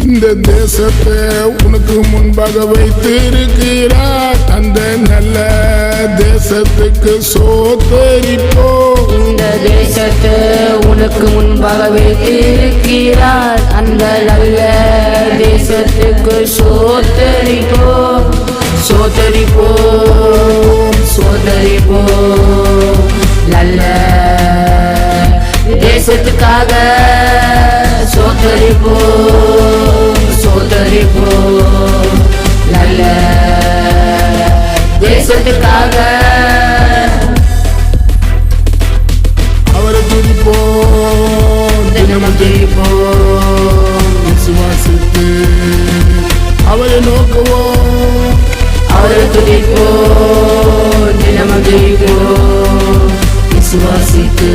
இந்த தேசத்தை உனக்கு முன்பாக வைத்திருக்கிறா அந்த நல்ல தேசத்துக்கு சோத்தரிப்போ இந்த தேசத்தை உனக்கு முன்பாக வைத்திருக்கிறார் அந்த நல்ல தேசத்துக்கு சோத்தரிப்போ சோத்தரிப்போ சோதரிப்போ நல்ல தேசத்துக்காக ஜெயிப்போம் விசுவாசித்து அவரை நோக்குவோம். அவரை துடிப்போம் தினமும் ஜெயிப்போம் விசுவாசித்து